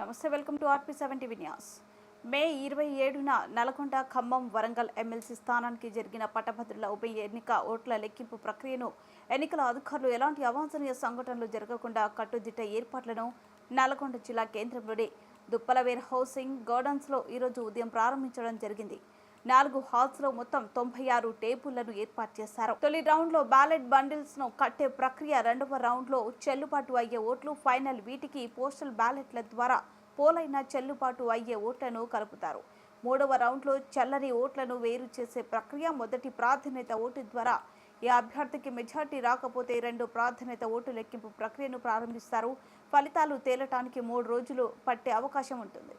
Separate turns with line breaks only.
నమస్తే welcome to RP seventy Vinyas మే ఇరవై ఏడున నల్గొండ ఖమ్మం వరంగల్ ఎమ్మెల్సీ స్థానానికి జరిగిన పట్టభద్రుల ఉప ఎన్నిక ఓట్ల లెక్కింపు ప్రక్రియను ఎన్నికల అధికారులు ఎలాంటి అవాంఛనీయ సంఘటనలు జరగకుండా కట్టుదిట్ట ఏర్పాట్లను నల్గొండ జిల్లా కేంద్రంలోని దుప్పలవేర్ హౌసింగ్ గోడౌన్స్లో ఈరోజు ఉదయం ప్రారంభించడం జరిగింది. నాలుగు హాల్స్లో మొత్తం తొంభై ఆరు టేబుళ్ళను ఏర్పాటు చేశారు. తొలి రౌండ్లో బ్యాలెట్ బండిల్స్ను కట్టే ప్రక్రియ రెండవ రౌండ్లో చెల్లుబాటు అయ్యే ఓట్లు ఫైనల్ వీటికి పోస్టల్ బ్యాలెట్ల ద్వారా పోలైన చెల్లుబాటు అయ్యే ఓట్లను కలుపుతారు. మూడవ రౌండ్లో చల్లని ఓట్లను వేరు చేసే ప్రక్రియ మొదటి ప్రాధాన్యత ఓటు ద్వారా ఈ అభ్యర్థికి మెజార్టీ రాకపోతే రెండు ప్రాధాన్యత ఓటు లెక్కింపు ప్రక్రియను ప్రారంభిస్తారు. ఫలితాలు తేలటానికి మూడు రోజులు పట్టే అవకాశం ఉంటుంది.